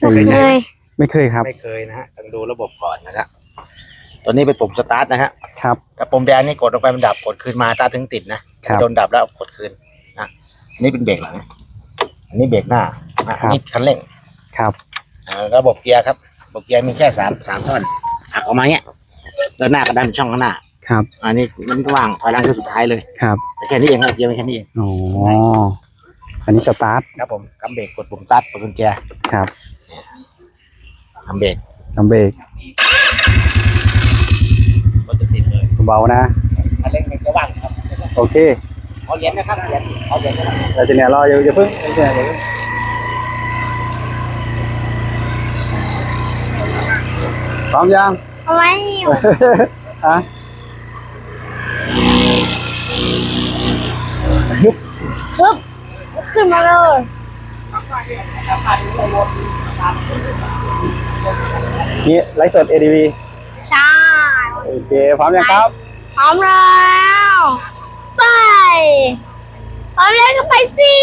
ไม่เคยไม่เคยครับ ไม่เคยนะฮะต้องดูระบบก่อนนะครับตัวนี้เป็นปุ่มสตาร์ทนะฮะครับแต่ปุ่มแดงนี่กดลงไปมันดับกดคืนมาตาถึงติดนะครับโดนดับแล้วกดคืนนะอันนี้เป็นเบรกหลังอันนี้เบรกหน้าอะอันนี่คันเร่งครับอ่าระบบเกียร์ครับระบบเกียร์มีแค่สามสามท่อนหักออกมาเนี้ยแล้วหน้าก็ดันช่องข้างหน้าครับ อันนี้มันก็ว่างถอยหลังคือสุดท้ายเลยครับแต่แค่นี้เองครับเกียร์มีแค่นี้เองอ๋ออันนี้สตาร์ทครับผมกำเบรกกดปุ่มตัดกดกุญแจครับ ทำเบรกทำเบรกรถจะติดเลยเบานะคันเร่งมันจะว่างครับโอเคเอาเหรียญนะครับเหรียญเอาเหรียญนะครับเราจะเนี่ยรออย่าอย่าเพิ่งอย่าเพิ่งอย่าเพิ่งพร้อมยังเอาไว้อยู่ฮะปึ๊บขึ้นมาเลย นี่ไลฟ์สด ADV ใช่โอเคพร้อมยังครับ พร้อมแล้วไปพร้อมแล้วก็ไปสิ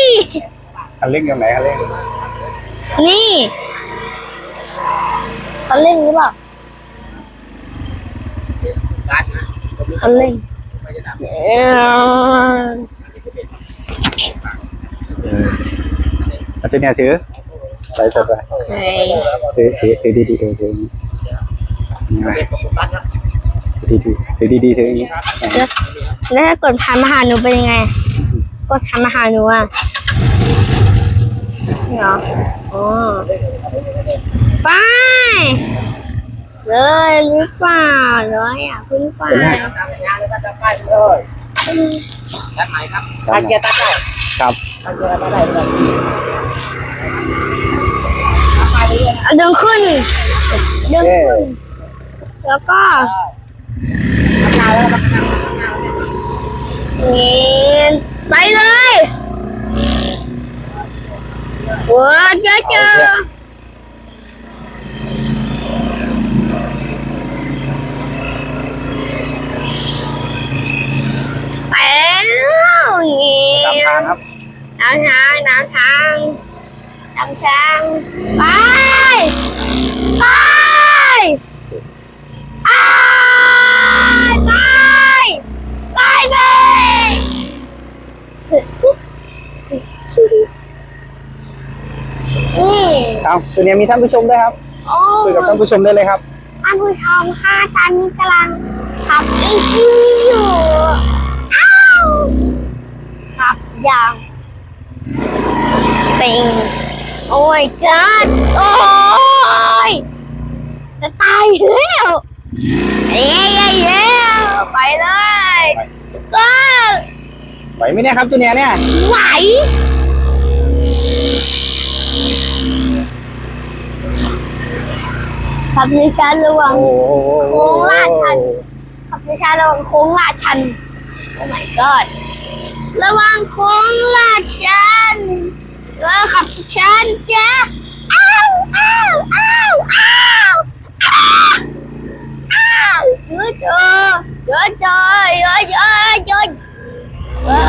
คันเร่งตรงไหนคันเร่งนี่คันเร่งหรือเปล่าตัดนะคันเร่งไม่จะดับเอิ่มอาจารย์เนี่ยถือ ไลฟ์สดไปเฮ้ยถือถือถือดีๆถือถือนี่ไงเบรกกดปุ่มตัดครับถือดีๆถือดีๆถืออย่างนี้แล้วถ้ากดผ่านมาหาหนูเป็นยังไง กดผ่านมาหาหนูอะนี่เหรออ๋อไปเลยหรือเปล่าเลยอะเพิ่งไปเป็นไงทำงานเลยก็จะใกล้เลยตัดไหนครับตัดเกียร์ตัดได้ครับตัด เดได้เลยเอาดึงขึ้น ดึงขึ้น แล้วก็นี่ไปเลยว้าเจอเจอไปแล้วนี่ตามทางครับ นำทางนำทางนำทางไปไปไปไปไปเลยนี่เอาตัวเนี้ยมีท่านผู้ชมด้วยครับโอ้คุยกับท่านผู้ชมได้เลยครับท่านผู้ชมค่ะตอนนี้กำลังขับอีทีวีอยู่อ้าวขับอย่า งสิงโอ้ยเกิดโอ้ยจะตายแล้วเย้เย้เย้ไปเลยทุกคนไหวไหมเนี่ยครับตัวเนี้ยเนี่ย ไหวขับช้าๆระวังโอ้โหโค้งลาดชันขับช้าๆระวังโค้งลาดชัน โอ้ my god ระวังโค้งลาดชัน เออขับช้าๆจ้ะอ้าวอ้าวอ้าวอ้าวอ้าวอ้าวเยอะเจอเยอะเจอเยอะเยอะเยอะว้า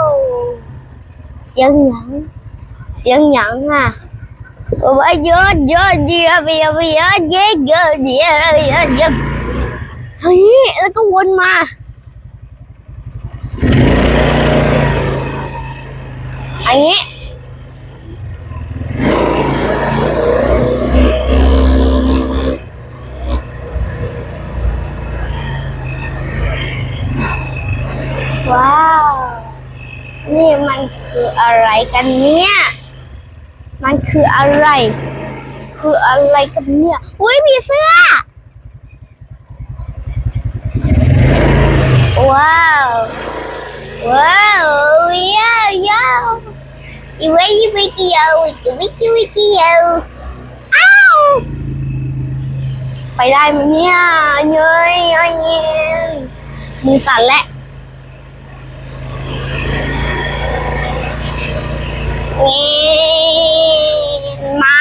วเสียงหยังเสียงหยังอะว่าเยอะเยอะเยอะเยอะเยอะเยอะเยอะเยอะเยอะเยอะเฮ้ยแล้วก็วนมา อันนี้ว้าว นี่มันคืออะไรกันเนี่ย มันคืออะไร คืออะไรกันเนี่ย อุ้ยมีเสื้อ ว้าว ว้าวเยอะเย อะอีเวยอีเวยเกี่ยวอีกวิกวิกเกี่ยวอ้าวไปได้ไหมเนี่ยเย้ยเย้ยเย้ยมือสั่นแล้วนี่ม้า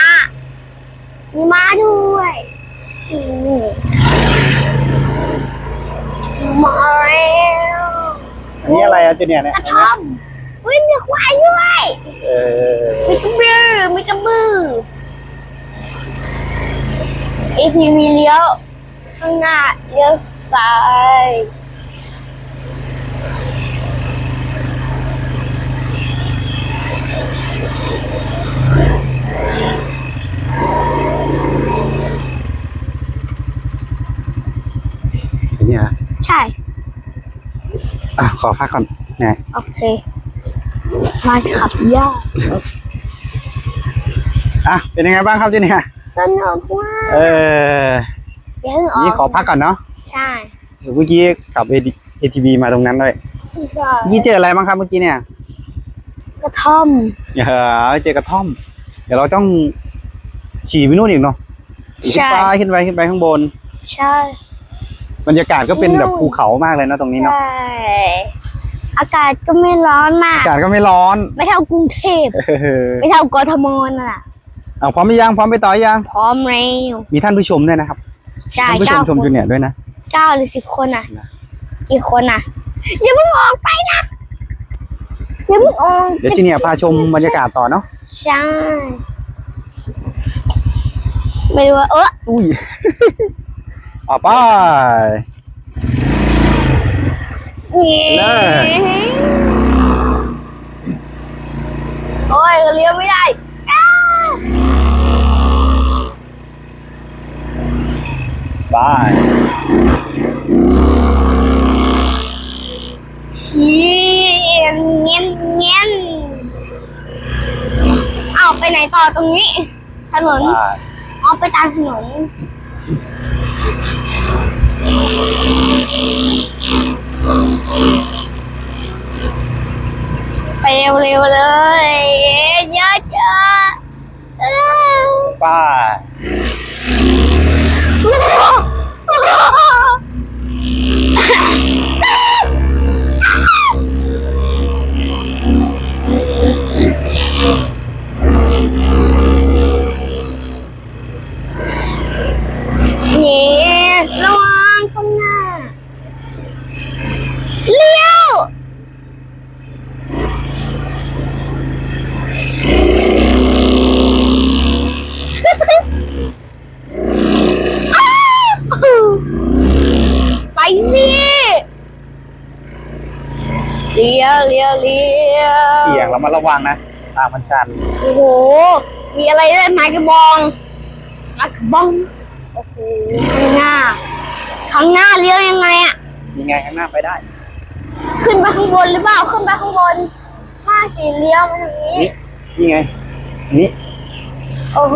มีม้าด้วยอืมมาแล้วอันนี้อะไรอะตัวเนี้ยเนี่ยกระท่อมอุ้ย มีควายด้วยมีกระบือมีกระบืองทีวีเลี้ยวข้างหน้าเลี้ยวซ้ายนี่ยใช่ อะขอพักก่อนไงโอเค มันขับยากอะเป็นยังไงบ้างครับเจเนี่ยสนุกมากเออเดี๋ยวออกนี่ขอพักก่อนเนาะใช่เดี๋ยวเมื่อกี้ขับ ATV มาตรงนั้นด้วยเมื่อกี้เจออะไรบ้างครับเมื่อกี้เนี่ย กระท่อมเออเจอกระท่อม เดี๋ยวเราต้องขี่ไปนู่นอีกเนาะขึ้นใช่ไปขึ้นไปขึ้นไปข้างบน ใช่ บรรยากาศก็เป็นแบบนู่นภูเขามากเลยนะตรงนี้เนาะใช่ อากาศก็ไม่ร้อนมาก อากาศก็ไม่ร้อน ไม่เท่ากรุงเทพเออไม่เท่ากทมน่ะเอาพร้อมหรือยังพร้อมไปต่อยังพร้อมแล้วมีท่านผู้ชมด้วยนะครับใช่ท่านผู้ชเก้ามชมคจูนเนียร์ด้วยนะเก้าหรือสิบคนอะนะกี่คนอะอย่าเพิ่งออกไปนะอย่าเพิ่งออกเดี๋ยวจูเนียร์พาชมบรรยากาศต่อเนาะใช่ไม่รู้ว่าเอออุ้ยเอาไป เลยโอ้ยเลี้ยวไม่ได้อ้าไปชี้เงี้ยนเงี้ยนเอาไปไหนต่อตรงนี้ ถนนไปเอาไปตามถนน ไปเร็วๆเลยเยอะจ้าป้า เสี่ยงเรามาระวังนะทางมันชันโอ้โห มีอะไรด้วยไม้กระบองไม้กระบองโอ้โหข้างหน้าข้างหน้าเลี้ยวยังไงอะยังไงข้างหน้าไปได้ ขึ้นไปข้างบนหรือเปล่าขึ้นไปข้างบนมาสีเลี้ยวมาทางนี้นี่นี่ไงนี่โอ้โห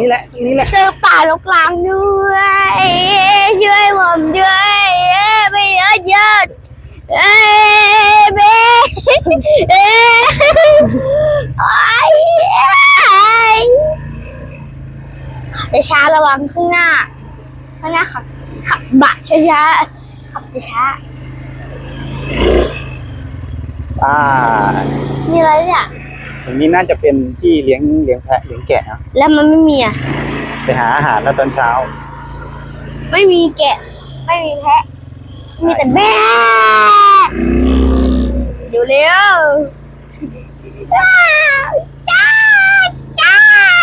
นี่แหละนี่แหละเจอป่าลกลางด้วยช่วยผมด้วยไปเยอะเยอะ เอ้ยเบ้เอ้ยโอ้ยขับช้าๆระวังข้างหน้า ข้างหน้าขับขับบะช้าๆขับช้าอ่าๆมีอะไรเนี่ย ตรงนี้น่าจะเป็นที่เลี้ยงเลี้ยงแพะเลี้ยงแกะนะแล้วมันไม่มีอะ ไปหาอาหารแล้วตอนเช้า ไม่มีแกะ ไม่มีแพะ มีแต่แม่เร็วเร็วๆอ้าวจ้าจ้า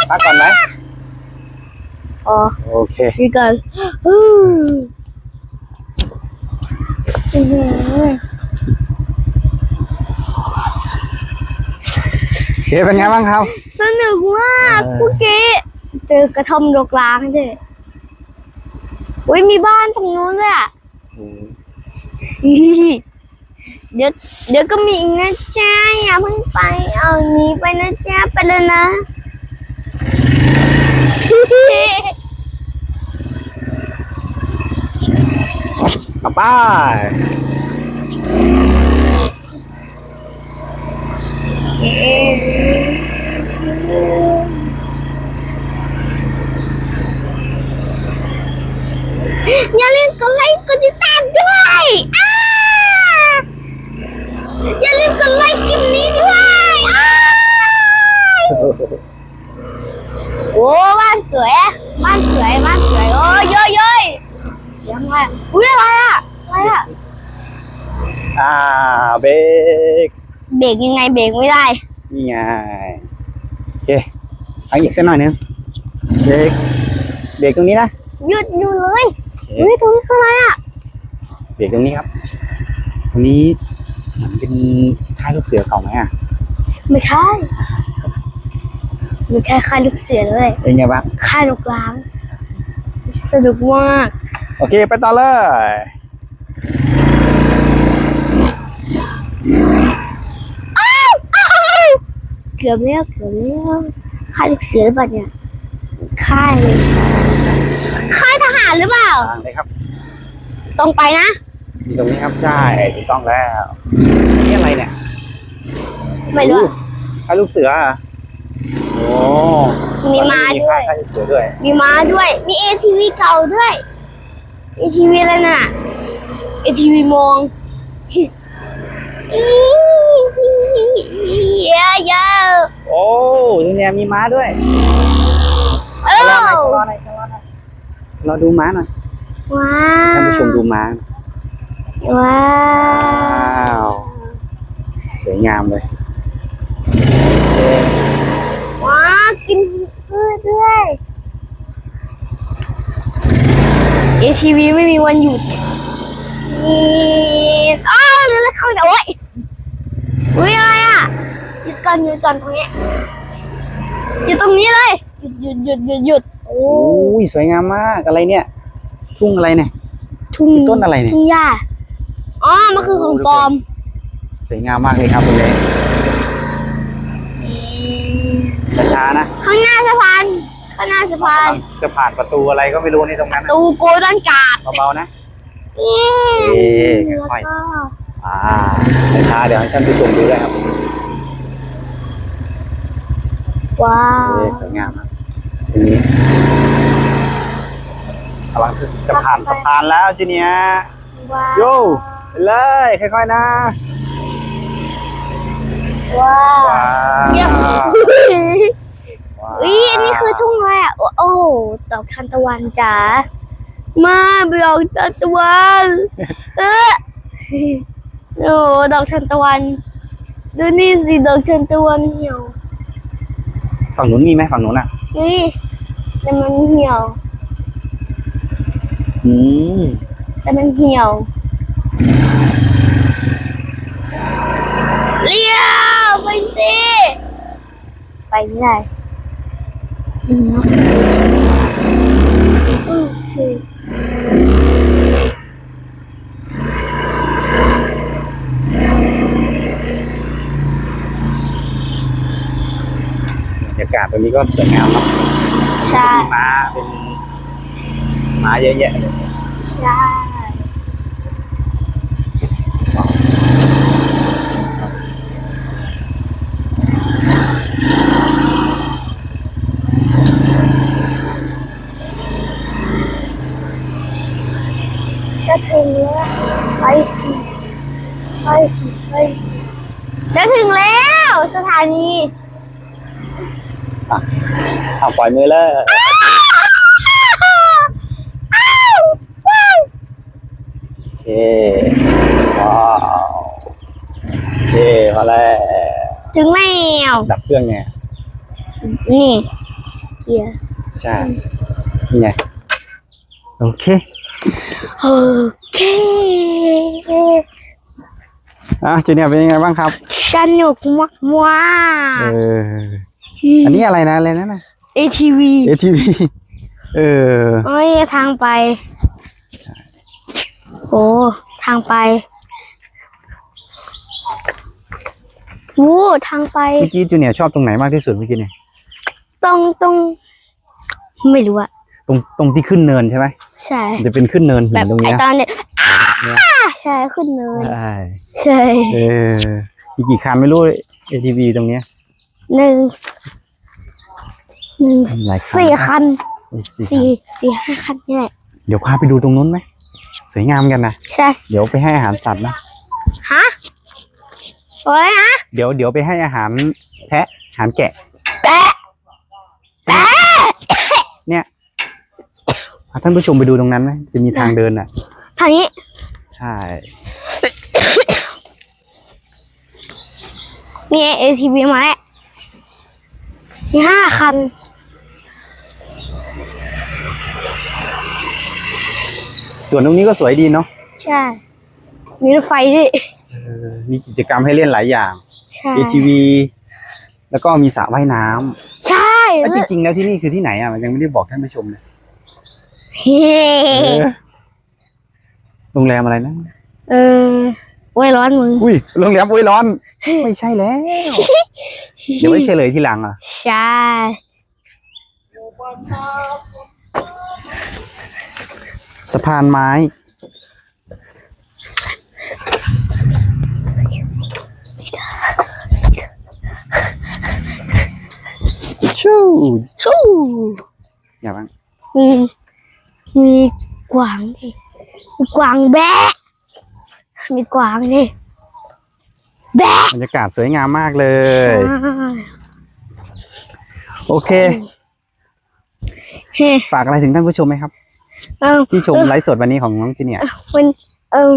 พักก่อนไหมอ๋อโอเคดีกันอื้ออื้อหือโอเคเป็นไงบ้างครับสนุกมากเออเมื่อกี้เจอกระท่อมรกร้างด้วยอุ้ยมีบ้านตรงนู้นด้วยอะ เดี๋ยวเดี๋ยวก็มีอีกนะจ้าอย่าเพิ่งไป เอาหนี้ไปนะจ้าไปเลยนะมาไป้า อย่าลืมกดไลค์กดติดตามด้วยอ้าอย่าลืมกดไลค์คลิปนี้ด้วยอ้าโอ้บ้านสวยอะบ้านสวยบ้านสวยโอ้ยเยอะเยอะเสียงอะไรอะอุ้ยอะไรอะอะไรอะ อ่าเบรก เบรกยังไงเบรกไม่ได้ นี่ไงโอเคเอาอีกสักหน่อยหนึงเบรกเบรกตรงนี้นะหยุดอยู่เลยโอเค เฮ้ยตรงนี้คืออะไรอะเบรกตรงนี้ครับ ตรงนี้เหมือนเป็นค่ายลูกเสือเก่าไหมอะ ไม่ใช่ไม่ใช่ค่ายลูกเสือเลยเป็นไงบ้าง ค่ายลูกล้างสนุกมากโอเค ไปต่อเลย เกือบแล้วเกือบแล้วค่ายลูกเสือหรือเปล่าเนี่ยค่ายเลยค่ายทหารหรือเปล่าทางเลยครับตรงไปนะมีตรงนี้ครับใช่ถูกต้องแล้วนี่อะไรเนี่ยไม่รู้อะค่ายลูกเสืออะโอ้มีม้าด้วย ค่ายลูกเสือด้วยมีม้าด้วย มีเอทีวีเก่าด้วยเอทีวีอะไรน่ะเอทีวีมอง เยอะเยอะโอ้ตรงเนี้ยมีม้าด้วยเอชะลอหน่อยอชะลอหน่อยชะลอหน่อยเราดูม้าหน่อยว้าท่านผู้ชมดูม้า ว้าว้าว สวยงามเลย ว้ากินพืชด้วยเอทีวีไม่มีวันหยุดนี่อ้าวเรือเข้าโอ้ยอุ้ยอะไรอะหยุด ก่อนหยุดก่อนตรงนี้หยุดตรงนี้เลยหยุดหยุดหยุดหยุดหยุดโอ้โอ้ยสวยงามมากอะไรเนี่ย ทุ่งอะไรเนี่ย ทุ่งเป็นต้นอะไรเนี่ย ทุ่งหญ้าอ๋อมันคือของปลอมสวยงามมากเลยครับคุณเลยช้าๆนะข้างหน้าสะพานข้างหน้าสะพานจะผ่านประตูอะไรก็ไม่รู้ในตรงนั้นนะตูโกลดันการ์ดเบาๆนะเอ๊เอ๊ะแล้วค่อยก็อ่าช้าๆเดี๋ยวให้ท่านผู้ชมดูด้วยครับ ว้าวเอ๊ะสวยงามนะตรงนี้กำลังจะผ่านสะพานแล้วจีเนียร์ว้าวโยไปเลยค่อยๆนะว้าวว้าเยี่ยมวอุ้ยอันนี้คือทุ่งอะไรอะโอ้โอ้ดอกทานตะวันจ๋ามาดอกทานตะวันเออโอ้ดอกทานตะวันดูนี่สิดอกทานตะวันเหี่ยว ฝั่งนู้นมีไหมฝั่งนู้นอะนี่แต่มันเหี่ยว อืมแต่มันเหี่ยวเลี้ยวไปสิไปไม่ได้อืมโอเค บรรยาศตรงนี้ก็สวยงามเนาะใช่ มีม้าเป็นม้าเยอะแยะเลยใช่ จะถึงแล้วไปสิไปสิไปสิจะถึงแล้ว สถานี อะปล่อยมือเลยโอเคว้าวโอเคมาแล้วถึงแล้วดับเครื่องไงนี่เกียร์ใช่นี่ไงโอเคโอเคอะจูเนียร์เป็นยังไงบ้างครับ สนุกมากมากเอออันนี้อะไรนะอะไรนะนะ ATV ATV เออโอ้ยทางไปโอ้ทางไปโอ้ทางไป เมื่อกี้จูเนียร์ชอบตรงไหนมากที่สุดเมื่อกี้เนี่ยตรงตรงไม่รู้อะตรงตรงที่ขึ้นเนินใช่ไหมใช่มันจะเป็นขึ้นเนินหิแบนบตรงไอนี้นะตอนเนี้ยอ้าใช่ขึ้นเนินใช่ใช่เออ มีกี่คันไม่รู้ ATV ตรงเนี้ยหนึ่งหนึ่งหลายคันสี่คันเอ้ยสี่คันสี่สี่ห้าคันนี่แหละเดี๋ยวพาไปดูตรงนู้นไหมสวยงามกันนะใช่เดี๋ยวไปให้อาหารสัตว์นะฮะอะไรนะเดี๋ยวเดี๋ยวไปให้อาหารแพะอาหารแกะ แปะแปะเนี่ยพาท่านผู้ชมไปดูตรงนั้นไหมจะมีทางเดินอะ ทางนี้ ใช่ นี่ ATV มาแล้วมีห้าคัน ส่วนตรงนี้ก็สวยดีเนาะใช่ มีรถไฟด้วยมีกิจกรรมให้เล่นหลายอย่าง ใช่ ATV แล้วก็มีสระว่ายน้ำใช่เอ้ยจริง ๆ แล้วที่นี่คือที่ไหนอะมันยังไม่ได้บอกท่านผู้ชมเลยเฮ้เออโรงแรมอะไรนะเออ โอ้ยร้อนมึงอุ้ยโรงแรมอุ้ยร้อน ไม่ใช่แล้ว เดี๋ยวไว้เฉลยทีหลังอะ ใช่สะพานไม้ ชู้ชู้อย่าบ้างมีมีกวางดิมีกวางแบะ มีกวางดิแบะบรรยากาศสวยงามมากเลย โอเค เฮ้ฝากอะไรถึงท่านผู้ชมไหมครับ เออที่ชมไลฟ์สดวันนี้ของน้องจีเนียร์มันเออ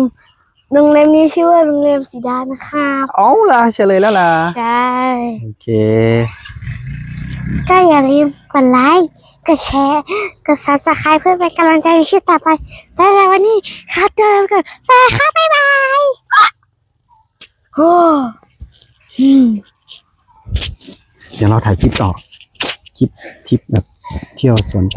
โรงแรมนี้ชื่อว่าโรงแรมสีดานะครับเอาล่ะเฉลยแล้วล่ะ ใช่ โอเค ก็อย่าลืมกดไลค์ กดแชร์กดซับสไครต์เพื่อเป็นกำลังใจในคลิปต่อไปสำหรับวันนี้ขอตัวลาไปก่อนสวัสดีครับบ๊ายบายโอ้อืมเดี๋ยวเราถ่ายคลิปต่อ คลิปทริปแบบเที่ยวสวนสัตว์